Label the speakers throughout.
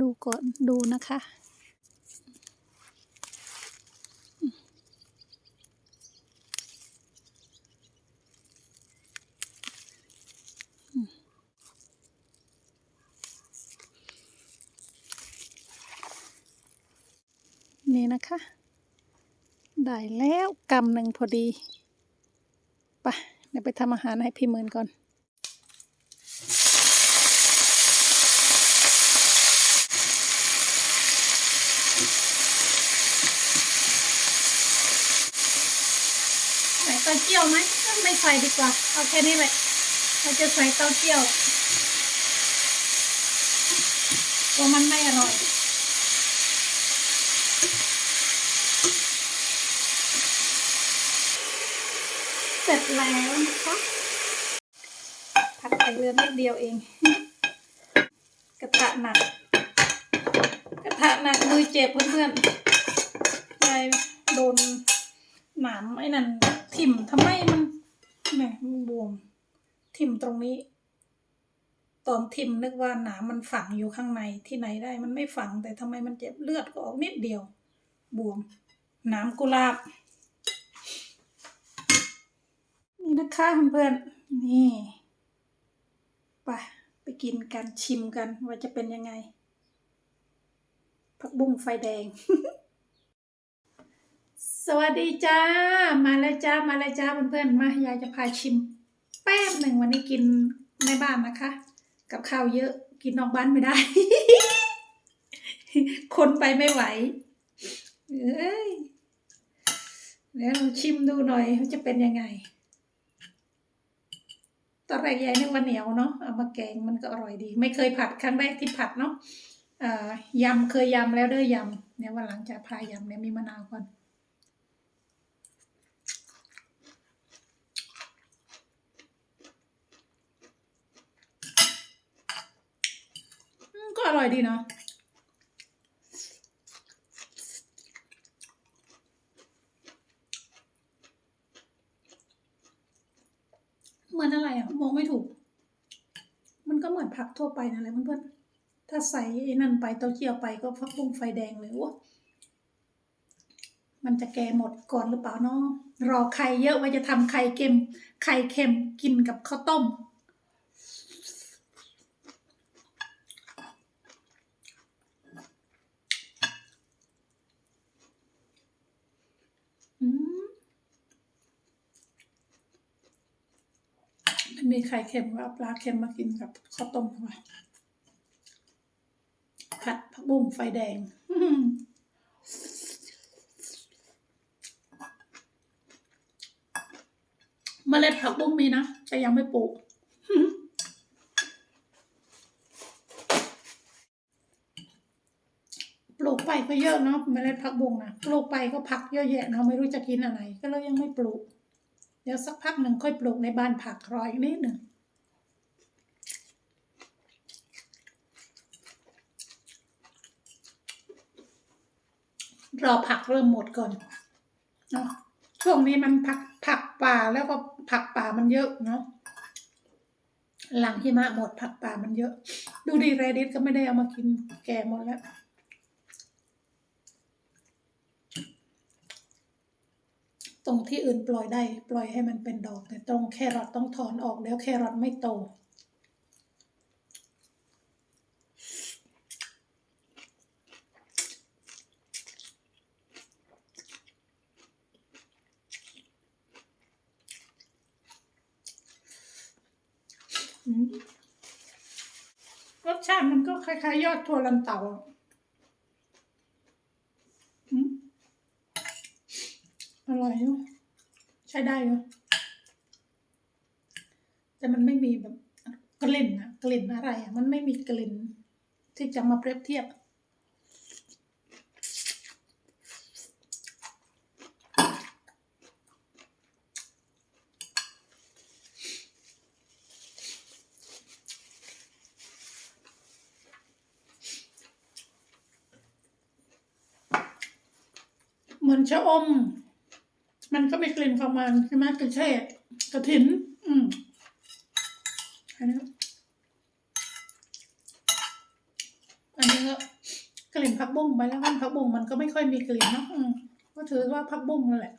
Speaker 1: ดูก่อนดูนะคะ นี่นะคะ ได้แล้วกำหนึ่งพอดี ไป เดี๋ยวไปทำอาหารให้พี่หมื่นก่อน ตาเจี้ยวไหมไม่ใส่ดีกว่า เอาแค่นี้แหละเราจะใส่เต้าเจี้ยวกลัวมันไม่อร่อยเสร็จแล้วนะคะผัดไข่เรือนิดเดียวเอง กระทะหนัก กระทะหนักมือเจ็บเพื่อนๆไปโดน หนามไอ้นั่นทิ่มทำไมมันแหมมันบวมทิ่มตรงนี้ ตอนทิ่มนึกว่าหนามมันฝังอยู่ข้างในที่ไหนได้มันไม่ฝังแต่ทำไมมันเจ็บเลือดก็ออกนิดเดียว บวมหนามกุหลาบ นี่นะคะเพื่อนๆนี่ไปไปกินกันชิมกันว่าจะเป็นยังไงผักบุ้งไฟแดง สวัสดีจ้า มาแล้วจ้า มาแล้วจ้าเพื่อนๆ มายายจะพาชิม แป๊บหนึ่งวันนี้กินในบ้านนะคะ กับข้าวเยอะกินนอกบ้านไม่ได้ คนไปไม่ไหว เอ้ยเดี๋ยวลองชิมดูหน่อยว่าจะเป็นยังไง ตอนแรกยายนึกว่าเหนียวเนาะเอามาแกงมันก็อร่อยดี ไม่เคยผัดครั้งแรกที่ผัดเนาะยำเคยยำแล้วเด้อยำเนี่ยวันหลังจะพายำเนี่ยมีมะนาวก่อน ก็อร่อยดีเนาะเหมือนอะไรอะมองไม่ถูก มันก็เหมือนผักทั่วไปนั่นแหละเพื่อนๆถ้าใส่ไอ้นั่นไปเต้าเจี้ยวไปก็ฟักบุ้งไฟแดงเลยวะมันจะแก่หมดก่อนหรือเปล่าเนาะรอไข่เยอะว่าจะทำไข่เค็ม ไข่เค็มกินกับข้าวต้ม อืม มีไข่เค็มก็เอาปลาเค็มมากินกับข้าวต้มเข้าไปผัดผักบุ้งไฟแดงอื้อหือเมล็ดผักบุ้งมีนะ แต่ยังไม่ปลูก ปลูกไปก็เยอะเนาะเมล็ดผักบุ้งนะปลูกไปก็ผักเยอะแยะเนาะไม่รู้จะกินอะไร ก็เลยยังไม่ปลูก ดี๋ยวสักพักหนึ่งค่อยปลูกในบ้านผักรออีกนิดหนึ่งรอผักเริ่มหมดก่อนเนาะช่วงนี้มันผักผักป่าแล้วก็ผักป่ามันเยอะเนาะหลังหิมะหมดผักป่ามันเยอะ ดูดีแรดิสก็ไม่ได้เอามากินแก่หมดแล้ว ตรงที่อื่นปล่อยได้ ปล่อยให้มันเป็นดอก แต่ตรงแครอทต้องถอนออกแล้วแครอทไม่โต รสชาติมันก็คล้ายๆ ยอดถั่วลันเตาอะอืมอ ร่อยอยู่ใช้ได้อยู่แต่มันไม่มีแบบกลิ่นอะกลิ่นอะไรอะมันไม่มีกลิ่นที่จะมาเปรียบเทียบเหมือนชะอม มันก็มีกลิ่นของมันใช่ไหมกระเชษกระถิน อืมอันนี้
Speaker 2: อันนี้ก็กลิ่นผักบุ้งไปแล้วกันผักบุ้งมันก็ไม่ค่อยมีกลิ่นเนาะก็ถือว่าผักบุ้งนั่นแหละ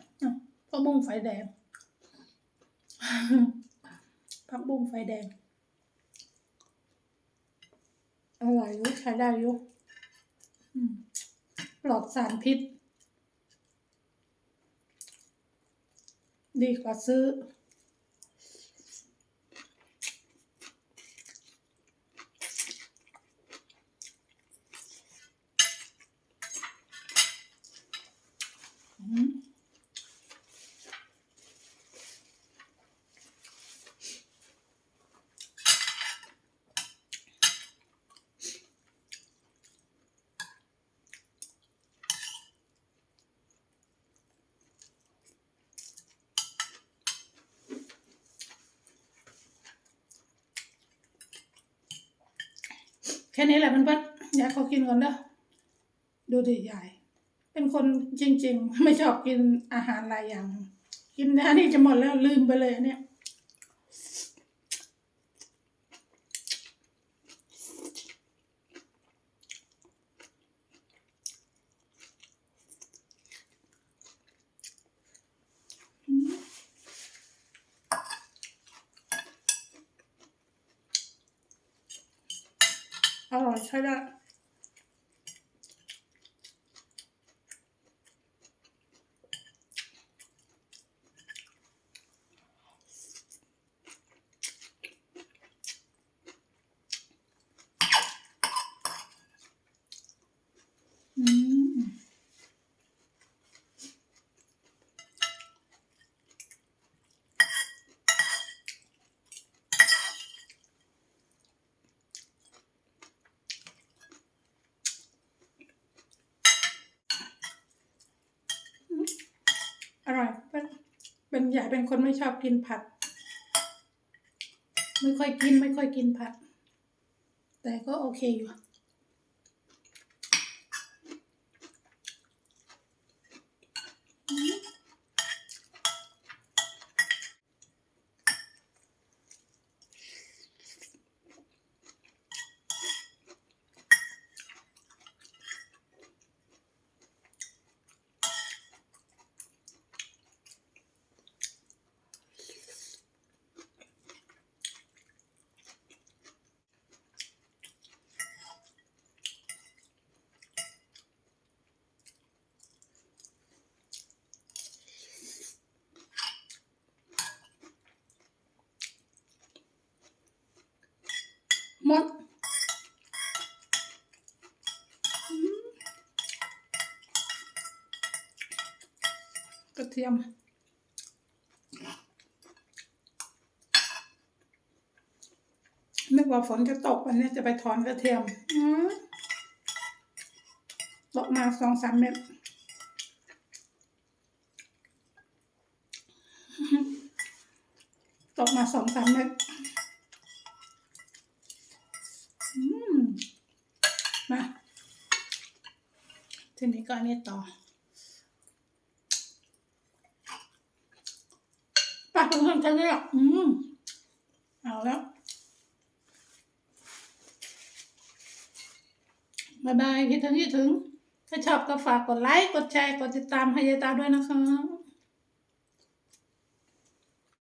Speaker 2: ผักบุ้งไฟแดงผักบุ้งไฟแดงอร่อยยุใช้ได้ยุอืมปลอดสารพิษ ดีกว่าซื้อมแค่นี้แหละเพื่อนๆยายขอกินก่อนเด้อดูดิยาย เป็นคนจริง ๆ ไม่ชอบกินอาหารหลายอย่าง กินนะนี่จะหมดแล้วลืมไปเลยเนี่ย อร่อยใช่ได้ อืมอ ร่อยเป็นเป็นใหญ่เป็นคนไม่ชอบกินผัด ไม่ค่อยกินไม่ค่อยกินผัด แต่ก็โอเคอยู่ กระเทียม นึกว่าฝนจะตกวันนี้จะไปถอนกระเทียมอืมตกมาสองสามเม็ดตกมาสองสามเม็ดอืมมาทีนี้ก็อันนี้ต่อไป้า เพื่อนๆจะเรียกอืมเอาแล้วบายบายคิดถึงคิดถึง ถ้าชอบก็ฝากกดไลค์ กดแชร์ กดติดตามให้ยายตาด้วยนะคะ